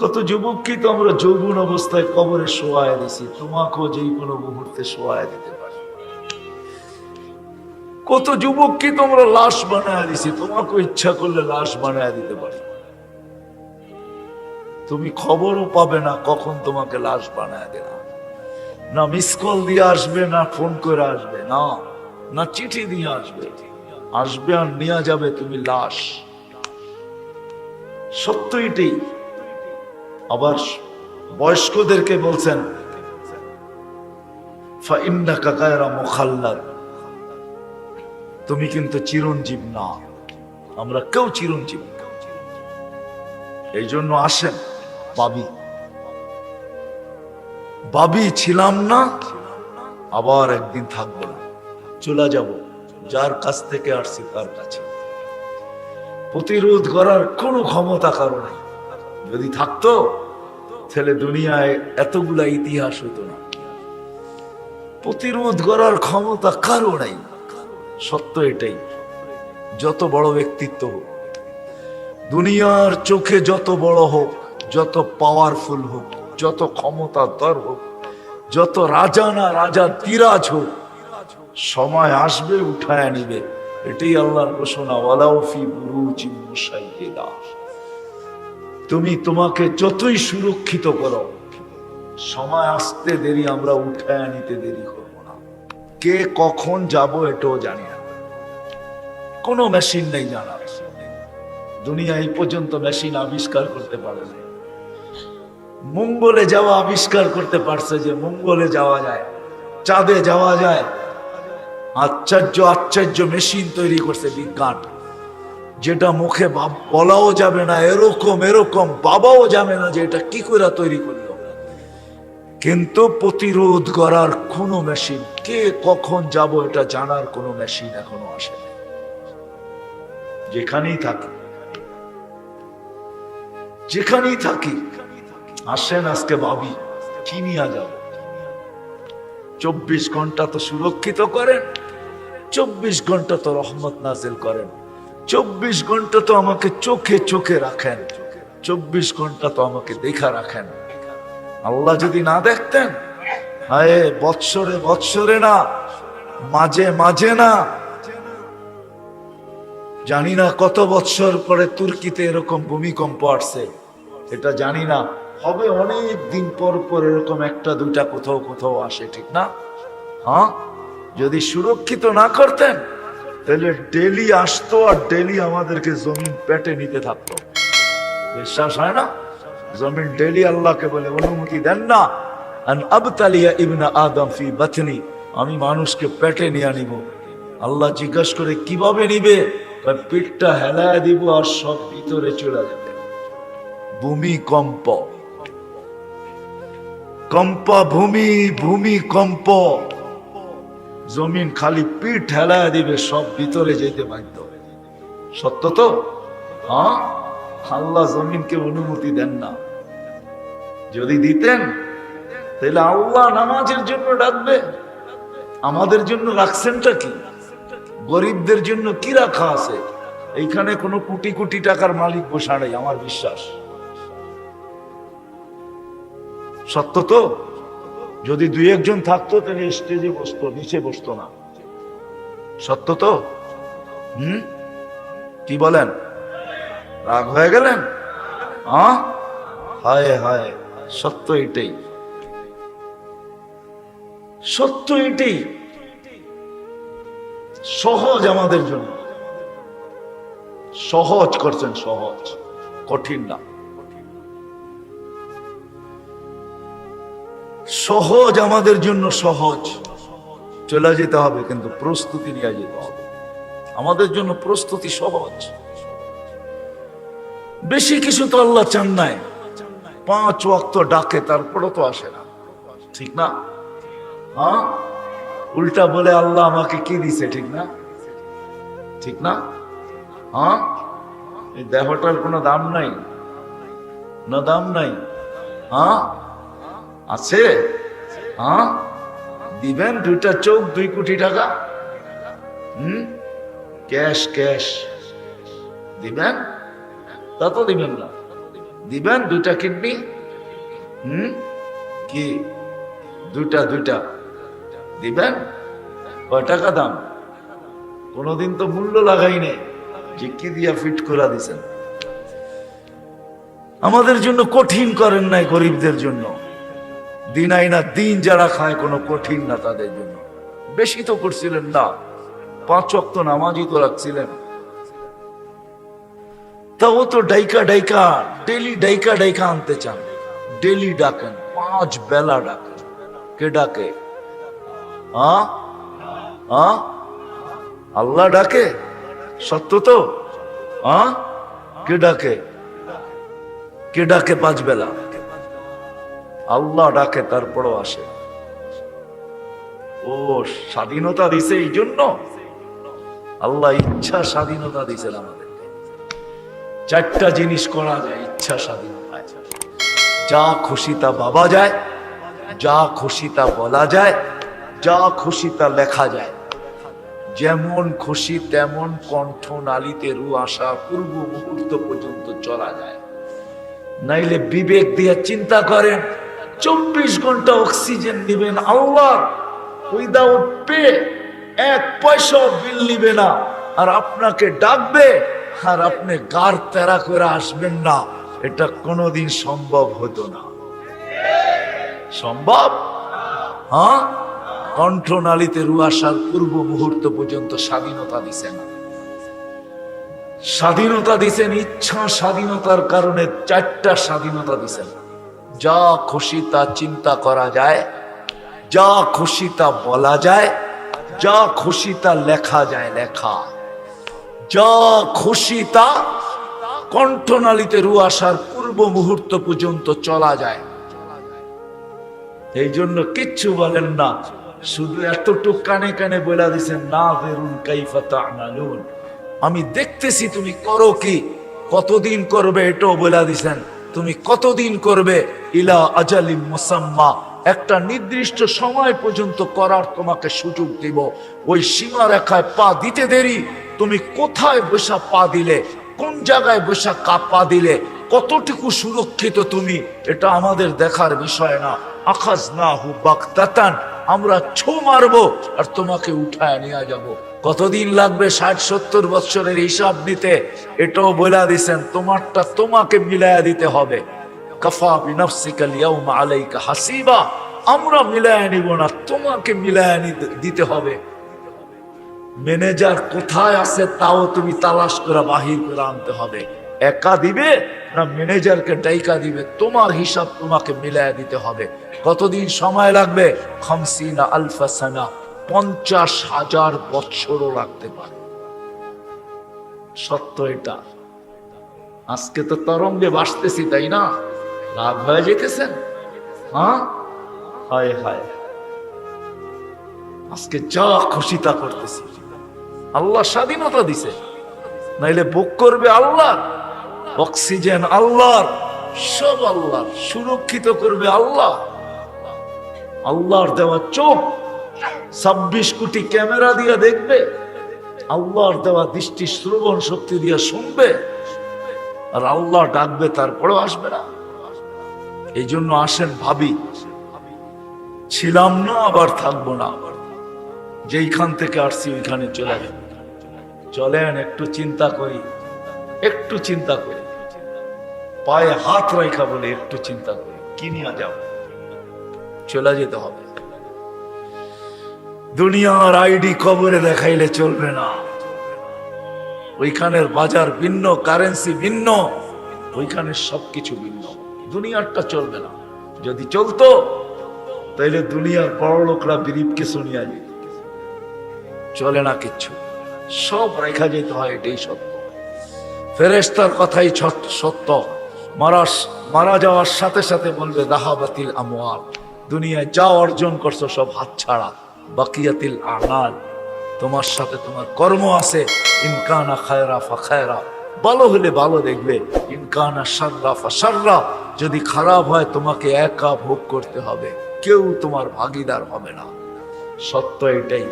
কত যুবককে তো আমরা যৌবন অবস্থায় কবরে শোয়ায় দিছি, তোমাকেও যে কোনো মুহূর্তে শোয়ায় দিতে কত যুবককে তো আমরা লাশ বানায় দিছি, তোমাকেও ইচ্ছা করলে লাশ বানায় দিতে পারি। তুমি খবরও পাবে না কখন তোমাকে লাশ বানায় দিলাম না মিস কল দিয়ে আসবে, না ফোন করে আসবে, না না চিঠি দিয়ে আসবে। আসবে আর নিয়ে যাবে তুমি লাশ। সত্য এটাই। আবার বয়স্কদেরকে বলছেন তুমি কিন্তু চিরঞ্জীব না, আমরা কেউ চিরঞ্জীব এই জন্য আসেন, বাবি। বাবি ছিলাম না, আবার একদিন থাকব না। চলে যাব, যার কাছ থেকে আসছি তার কাছে। প্রতিরোধ করার কোনো ক্ষমতা কারও নাই। যদি থাকতো তাহলে দুনিয়ায় এতগুলা ইতিহাস হতো না। প্রতিরোধ করার ক্ষমতা কারও নাই। সত্য এটাই, যত বড় ব্যক্তিত্ব হোক, দুনিয়ার চোখে যত বড় হোক, যত পাওয়ারফুল হোক, যত ক্ষমতাধর হোক, যত রাজা না রাজা তিরাজ হোক, সময় আসবে, উঠায় নিবে এটাই আল্লাহর ঘোষণা ওয়ালাউফি বুরুজি মুসাইয়্যিদা তুমি তোমাকে যতই সুরক্ষিত করো, সময় আসতে দেরি, আমরা উঠায় নিতে দেরি করব না। কে কখন যাব এটাও জানি না। কোনো মেশিন নেই জানা দুনিয়া এই পর্যন্ত মেশিন আবিষ্কার করতে পারে না মঙ্গলে যাওয়া আবিষ্কার করতে পারছে যে মঙ্গলে যাওয়া যায়, চাঁদে যাওয়া যায়। আশ্চর্য আশ্চর্য মেশিন তৈরি করছে বিজ্ঞান। যেটা মুখে বলাও যাবে না, এরকম এরকম বাবাও যাবে না যে এটা কি করে তৈরি করল কিন্তু প্রতিরোধ করার কোনো মেশিন কে কখন যাব এটা জানার কোনো মেশিন এখনও আসে যেখানেই থাকি। যেখানেই থাকি। আসেন আজকে ভাবি, কি নিয়ে যাব? চব্বিশ ঘণ্টা তো সুরক্ষিত করেন, চব্বিশ ঘণ্টা তো রহমত নাজিল করেন। চব্বিশ ঘণ্টা তো আমাকে চোখে চোখে রাখেন। চব্বিশ ঘণ্টা তো আমাকে দেখা রাখেন। আল্লাহ যদি না দেখতেন, হায়, বৎসরে বৎসরে না, মাঝে মাঝে না। জানি না কত বৎসর পরে তুর্কিতে এরকম ভূমিকম্প আসছে, এটা জানি না। হবে অনেক দিন পর পর এরকম একটা, দুইটা কোথাও কোথাও আসে, ঠিক না? হ্যাঁ? যদি সুরক্ষিত না করতেন তাহলে ডেলি আসতো আর ডেলি আমাদেরকে জমিন পেটে নিতে থাকতো। বিশ্বাস হয় না? জমিন ডেলি আল্লাহকে বলে, অনুমতি দেন না। আমি মানুষকে পেটে নিয়ে নিব আল্লাহ জিজ্ঞাস করে, কীভাবে নিবে? পিঠটা হেলায় দিব আর সব ভিতরে চলে যাবে। ভূমিকম্প কম্পা। ভূমি ভূমিকম্প জমিন খালি পিঠ হেলায় দিবে, সব ভিতরে যেতে বাধ্য। সত্য তো? হ্যাঁ? আল্লাহ জমিনকে অনুমতি দেন না। যদি দিতেন, তাহলে আল্লাহ নামাজের জন্য ডাকবে। আমাদের জন্য রাখছেনটা কি? গরিবদের জন্য কি রাখা আছে? এইখানে কোনো কোটি কোটি টাকার মালিক বসা নেই, আমার বিশ্বাস। সত্য তো? যদি দুই একজন থাকতো তাহলে স্টেজে বসতো, নিচে বসতো না। সত্য তো? হুম? কি বলেন? রাগ হয়ে গেলেন? হ্যাঁ হায়, সত্য এটাই। সত্য এটাই। সহজ আমাদের জন্য। সহজ করছেন সহজ, কঠিন না। সহজ আমাদের জন্য সহজ। চলে যেতে হবে, কিন্তু প্রস্তুতি নিয়ে যেতে হবে। আমাদের জন্য প্রস্তুতি সহজ। বেশি কিছু তো আল্লাহ চান নাই। পাঁচ ওয়াক্ত ডাকে তারপরে তো আসে না। ঠিক না? হ্যাঁ? উল্টা বলে আল্লাহ আমাকে কি দিছে, ঠিক না? ঠিক না? হ্যাঁ? এই দেহটার কোনো দাম নাই। না দাম নাই। হ্যাঁ? আছে? হ্যাঁ? দিবেন দুইটা চোখ, দুই কোটি টাকা। হুম? Cash cash. দিবেন? তা তো দিবেন না। দিবেন দুইটা কিডনি? হুম? কি? দুইটা দুইটা। দিবেন? কয় টাকা দাম? কোনোদিন তো মূল্য লাগাই নেই। যে কি দিয়া ফিট করে দিছেন? আমাদের জন্য কঠিন করেন নাই গরিবদের জন্য। দিন আইনা দিন যারা খায়, কোনো কঠিন না তাদের জন্য। বেশি তো করছিলেন না, পাঁচ অক্ত নামাজই তো রাখছিলেন। তা ও তো ডাইকা ডাইকা, ডেলি ডাইকা ডাইকা আনতে চান। ডেলি ডাকেন, পাঁচ বেলা ডাকেন। কে ডাকে? আল্লাহ ডাকে? সত্য তো? কে ডাকে? কে ডাকে পাঁচ বেলা? আল্লাহ ডাকে, তারপরও আসে। ও, স্বাধীনতা দিছে এই জন্য? আল্লাহ ইচ্ছা স্বাধীনতা দিছেন আমাদের। চারটা জিনিস করা যায়, ইচ্ছা স্বাধীনতায় যা খুশি তা ভাবা যায়, যা খুশি তা বলা যায়, যা খুশি তা লেখা যায়। যেমন খুশি, তেমন কণ্ঠ নালিতে রু আসা পূর্ব মুহূর্ত পর্যন্ত চলা যায়। নাইলে বিবেক দিয়ে চিন্তা করেন চব্বিশ ঘণ্টা অক্সিজেন নিবেন আল্লাহ। উইদাউট পে এক পয়সা বিল নিবে না। আর আপনাকে ডাকবে, আর আপনি গার তেরা করে আসবেন না। এটা কোনোদিন সম্ভব হতো না। সম্ভব? হ্যাঁ? কণ্ঠনালীতে রু আসার পূর্ব মুহূর্ত পর্যন্ত স্বাধীনতা দিছেন। স্বাধীনতা দিছেন, ইচ্ছা স্বাধীনতার কারণে চারটা স্বাধীনতা দিছেন। যা খুশি তা চিন্তা করা যায়, যা খুশি তা বলা যায়, যা খুশি তা লেখা যায় লেখা। যা খুশি তা কণ্ঠনালীতে রু আসার পূর্ব মুহূর্ত পর্যন্ত চলা যায়। এই জন্য কিচ্ছু বলেন না, শুধু এতটুক কানে কানে বলে দিছেন না বেরুন কাইফা তা'মালুন। আমি দেখতেছি তুমি করো কি, কতদিন করবে এটাও বলে দিছেন তুমি কতদিন করবে? ইলা আজালিম মুসাম্মা। একটা নির্দিষ্ট সময় পর্যন্ত করার তোমাকে সুযোগ দিব। ওই সীমা রেখায় পা দিতে দেরি। তুমি কোথায় বসা পা দিলে? কোন জায়গায় বসা কা পা দিলে? কতটুকু সুরক্ষিত তুমি? এটা আমাদের দেখার বিষয় না। আকাশ না হু বাক্তাতান আমরা ছো মারবো আর তোমাকে উঠায় নিয়ে যাব। কতদিন লাগবে ষাট, সত্তর বছরের হিসাব নিতে এটাও বলে দিছেন, তোমারটা তোমাকে মিলায়া দিতে হবে। কফা বিনফসিকা লিয়াউমা আলাইকা হাসিবা। আমরা মিলায়া নিব না, তোমাকে মিলায়া দিতে হবে। ম্যানেজার কোথায় আছে তাও তুমি তালাশ করে বাহির করে আনতে হবে। একা দিবে না ম্যানেজারকে ডাইকা দিবে? তোমার হিসাব তোমাকে মিলায় দিতে হবে। কতদিন সময় লাগবে? খামসিনা আলফা সানা। পঞ্চাশ হাজার বৎসরও লাগতে পারে। সত্য এটা। আজকে তো তরঙ্গে বাসতেছি তাই না? লাভ হয়ে যেতেছেন হ্যাঁ? হায় হায়। আজকে যা খুশি তা করতেছি। আল্লাহ স্বাধীনতা দিছে। নাইলে বুক করবে আল্লাহ, অক্সিজেন আল্লাহর, সব আল্লাহ সুরক্ষিত করবে আল্লাহ। আল্লাহর দেওয়া চোখ ছাব্বিশ কোটি ক্যামেরা দিয়ে দেখবে, আল্লাহর দেওয়া দৃষ্টি শ্রবণ শক্তি দিয়ে শুনবে, আর আল্লাহ ডাকবে, তারপরেও আসবে না। এই জন্য আসেন ভাবি, ছিলাম না, আবার থাকব না। আবার যেইখান থেকে আসছি, ওইখানে চলে যাবে চলেন, একটু চিন্তা করি, একটু চিন্তা করি। পায়ে হাত রেখা বলে একটু চিন্তা করি কিনিয়া যাও চলে যেতে হবে। দুনিয়ার আইডি কবরে দেখাইলে চলবে না। ওইখানের বাজার ভিন্ন, কারেন্সি ভিন্ন ওইখানের সবকিছু ভিন্ন। দুনিয়ারটা চলবে না। যদি চলতো, তাইলে দুনিয়ার বড় লোকরা বিরিপকে শুনিয়া যেত চলে না কিচ্ছু। সব রেখা যেতে হয়, এটাই সত্য। ফেরেস্তার কথাই সত্য। মারা মারা যাওয়ার সাথে সাথে বলবে, দাহাবাতিল আমওয়াল। দুনিয়ায় যা অর্জন করছ সব হাতছাড়া। বাকিয়াতিল আহাল তোমার সাথে তোমার কর্ম আছে। ইনকানা খায়রা ফা খায়রা। ভালো হলে ভালো দেখবে। ইনকানা সাররা ফা সাররা যদি খারাপ হয় তোমাকে একা ভোগ করতে হবে। কেউ তোমার ভাগিদার হবে না। সত্য এটাই।